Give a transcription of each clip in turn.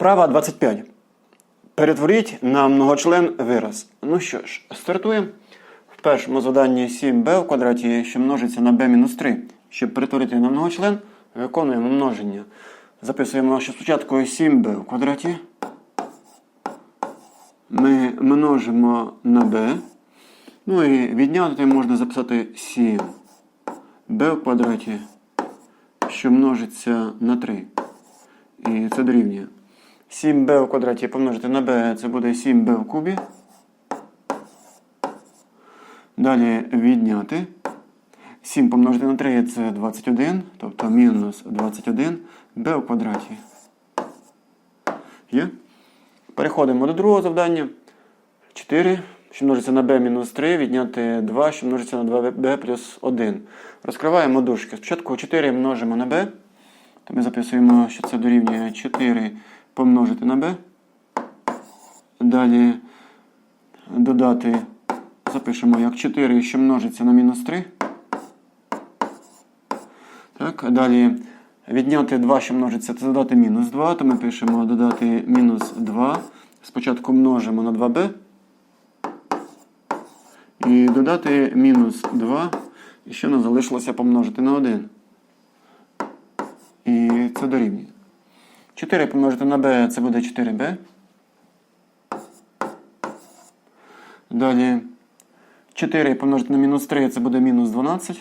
Вправа 25. Перетворіть на многочлен вираз. Ну що ж, стартуємо. В першому заданні 7b в квадраті, що множиться на b-3. Щоб перетворити на многочлен, виконуємо множення. Записуємо що спочатку 7b в квадраті. Ми множимо на b. Ну і відняти можна записати 7 b в квадраті, що множиться на 3. І це дорівнює. 7b в квадраті помножити на b, це буде 7b в кубі. Далі відняти. 7 помножити на 3 це 21, тобто мінус 21 b в квадраті. Є? Переходимо до другого завдання. 4, що множиться на b мінус 3, відняти 2, що множиться на 2b плюс 1. Розкриваємо дужки. Спочатку 4 множимо на b, то ми записуємо, що це дорівнює 4 помножити на b. Далі додати, запишемо як 4, що множиться на мінус 3. Так, далі відняти 2, що множиться, це додати мінус 2, то ми пишемо додати мінус 2. Спочатку множимо на 2b. І додати мінус 2. І що нам залишилося помножити на 1. І це дорівнює. 4 помножити на b це буде 4b. Далі 4 помножити на мінус 3 це буде мінус 12.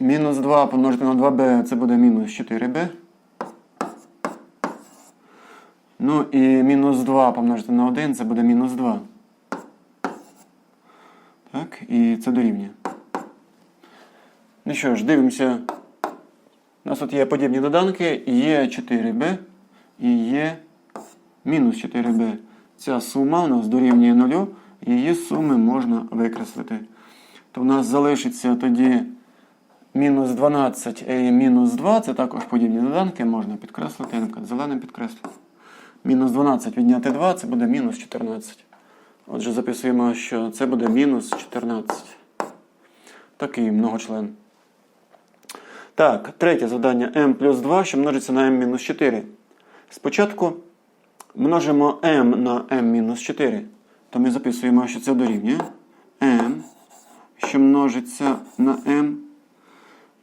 Мінус 2 помножити на 2b це буде мінус 4b. Ну і мінус 2 помножити на 1 це буде мінус 2. Так, і це дорівнює. Ну що ж, дивимося. У нас тут є подібні доданки, є 4b і є мінус 4b. Ця сума у нас дорівнює 0, її суми можна викреслити. То в нас залишиться тоді мінус 12 і мінус 2, це також подібні доданки, можна підкреслити, я, наприклад, зеленим підкреслю. Мінус 12 відняти 2, це буде мінус 14. Отже, записуємо, що це буде мінус 14. Такий многочлен. Так, третє завдання m плюс 2, що множиться на m-4. Спочатку множимо m на m-4. То ми записуємо, що це дорівнює m, що множиться на m.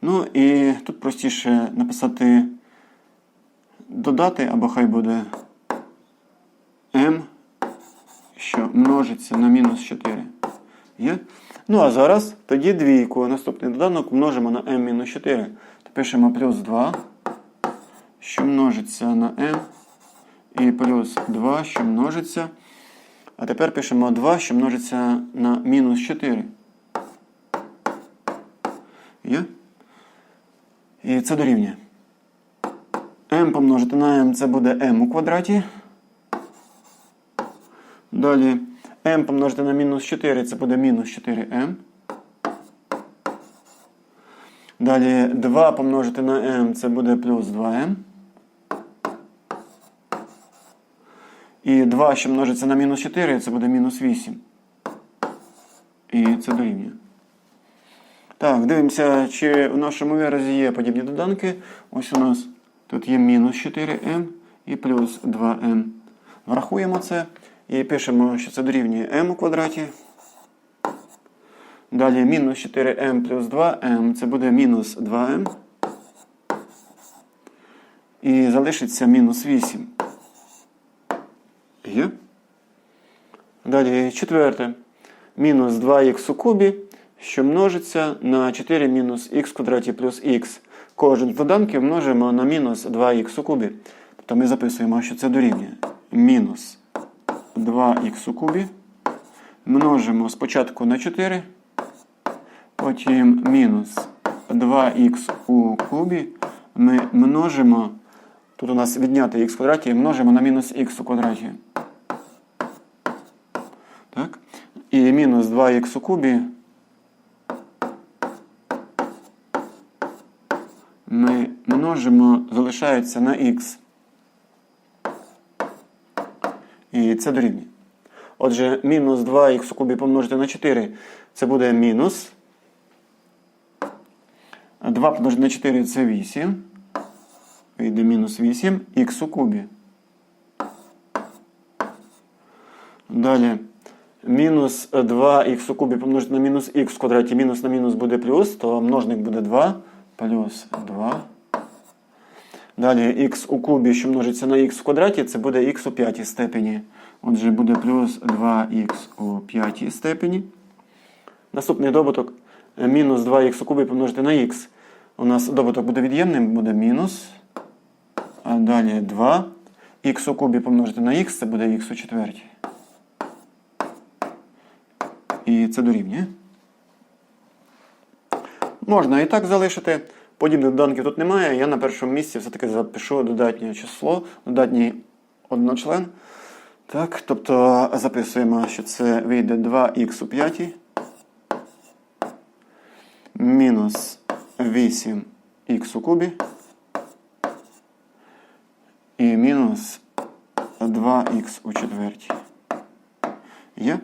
Ну і тут простіше написати додати, або хай буде m, що множиться на мінус 4. Ну, а зараз тоді двійку. Наступний доданок множимо на m-4. То пишемо плюс 2, що множиться на m. І плюс 2, що множиться. А тепер пишемо 2, що множиться на мінус 4. Є? І це дорівнює. m помножити на m це буде m у квадраті. Далі m помножити на мінус 4 це буде мінус 4m. Далі 2 помножити на m це буде плюс 2m. І 2, що множиться на мінус 4, це буде мінус 8. І це дорівнює. Так, дивимося, чи в нашому виразі є подібні доданки. Ось у нас тут є мінус 4m і плюс 2m. Врахуємо це і пишемо, що це дорівнює m у квадраті. Далі мінус 4m плюс 2m це буде мінус 2m. І залишиться мінус 8. Є. Далі четверте. Мінус 2х у кубі, що множиться на 4 мінус х квадраті плюс х. Кожен з доданків множимо на мінус 2х у кубі. Тобто ми записуємо, що це дорівнює. Мінус 2х у кубі. Множимо спочатку на 4. Потім мінус 2х у кубі. Ми множимо. Тут у нас відняти х в квадраті, множимо на мінус х у квадраті. Так? І мінус 2х у кубі. Ми множимо, залишається на х. І це дорівнює. Отже, мінус 2х у кубі помножити на 4. Це буде мінус. 2 помножити на 4 це 8. вийде мінус 8 х у кубі. Далі мінус 2х у кубі помножити на мінус х в квадраті, мінус на мінус буде плюс, то множник буде 2 плюс 2. Далі х у кубі, що множиться на х в квадраті, це буде х у п'ятій степені. Отже, буде плюс 2х у п'ятій степені. Наступний добуток мінус 2х у кубі помножити на х. У нас добуток буде від'ємним, буде мінус. А далі 2. х у кубі помножити на х, це буде х у четвертій. І це дорівнює. Можна і так залишити. Подібних доданків тут немає. Я на першому місці все-таки запишу додатнє число, додатній одночлен. Так, тобто записуємо, що це вийде 2х у п'ятій мінус 8х у кубі і мінус 2х у четвертій. Є?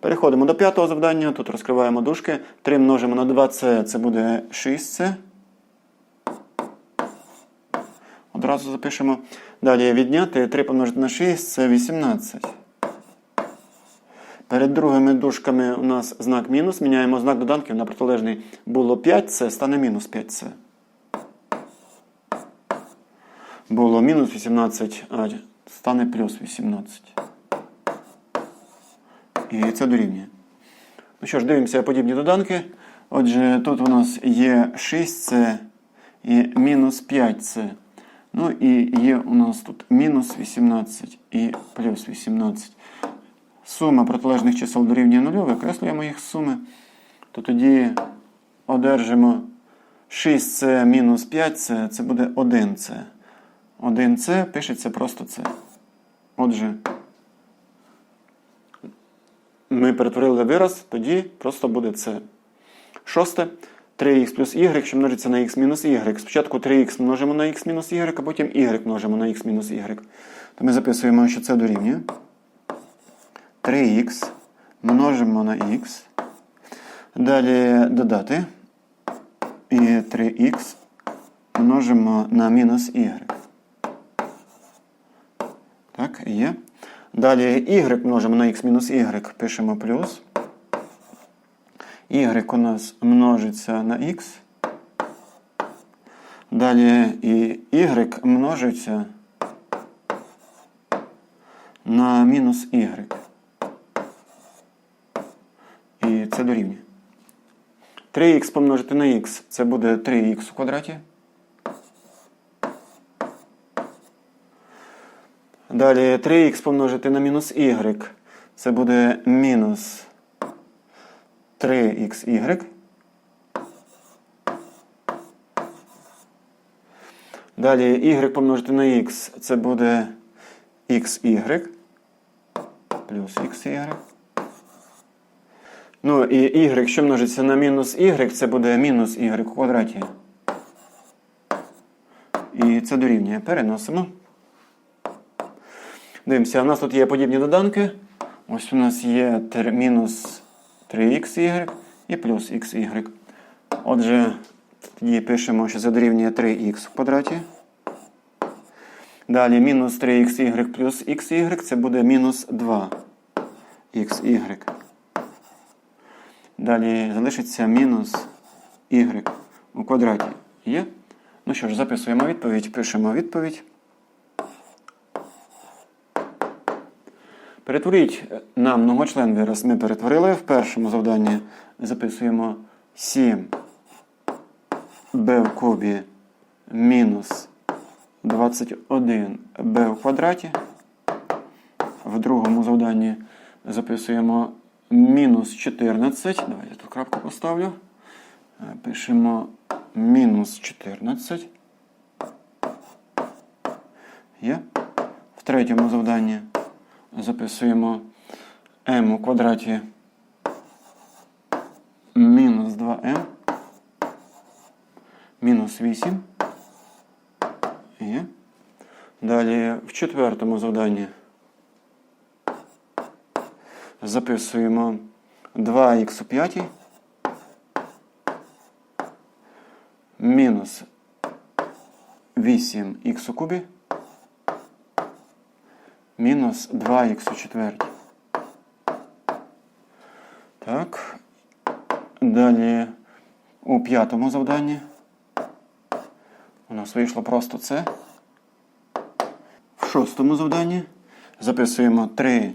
Переходимо до п'ятого завдання. Тут розкриваємо дужки. 3 множимо на 2c, це буде 6c. Одразу запишемо. Далі відняти 3 помножити на 6 це 18. Перед другими дужками у нас знак мінус. Міняємо знак доданків на протилежний. Було 5c, стане мінус 5c. Було мінус 18, а стане плюс 18. І це дорівнює. Ну що ж, дивимося подібні доданки. Отже, тут у нас є 6c і мінус 5c. Ну і є у нас тут мінус 18 і плюс 18. Сума протилежних чисел дорівнює нулю, викреслюємо їх суми. То тоді одержимо 6c мінус 5c, це буде 1c. 1c пишеться просто c. Отже, ми перетворили вираз, тоді просто буде це. Шосте. 3х плюс y, що множиться на х мінус y. Спочатку 3х множимо на х мінус y, а потім y множимо на х мінус y. То ми записуємо, що це дорівнює. 3х множимо на х. Далі додати. І 3х множимо на мінус y. Так, є. Далі y множимо на х мінус y, пишемо плюс. Y у нас множиться на х. Далі і y множиться на мінус y. І це дорівнює. 3х помножити на х це буде 3х у квадраті. Далі 3х помножити на мінус y. Це буде мінус 3xy. Далі y помножити на x це буде xy плюс xy. Ну і y, що множиться на мінус y, це буде мінус y у квадраті. І це дорівнює. Переносимо. Дивимося, у нас тут є подібні доданки. Ось у нас є мінус 3xy і плюс xy. Отже, тоді пишемо, що це дорівнює 3х в квадраті. Далі мінус 3xy плюс xy це буде мінус 2xy. Далі залишиться мінус y у квадраті. Є? Ну що ж, записуємо відповідь, пишемо відповідь. Перетворіть на многочлен вираз ми перетворили. В першому завданні записуємо 7 b в кубі мінус 21 b в квадраті. В другому завданні записуємо мінус 14. Давайте тут крапку поставлю. Пишемо мінус 14. Є. В третьому завданні записуємо m у квадраті мінус 2m мінус 8. Є. Далі в четвертому завданні записуємо 2х у 5 мінус 8х у кубі мінус 2х у четвертій. Так. Далі у п'ятому завданні у нас вийшло просто це. В шостому завданні записуємо 3х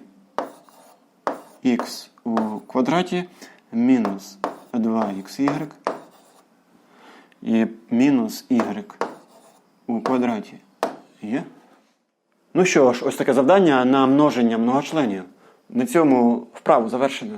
у квадраті мінус 2xy і мінус y у квадраті. Є? Ну що ж, ось таке завдання на множення многочленів. На цьому вправу завершено.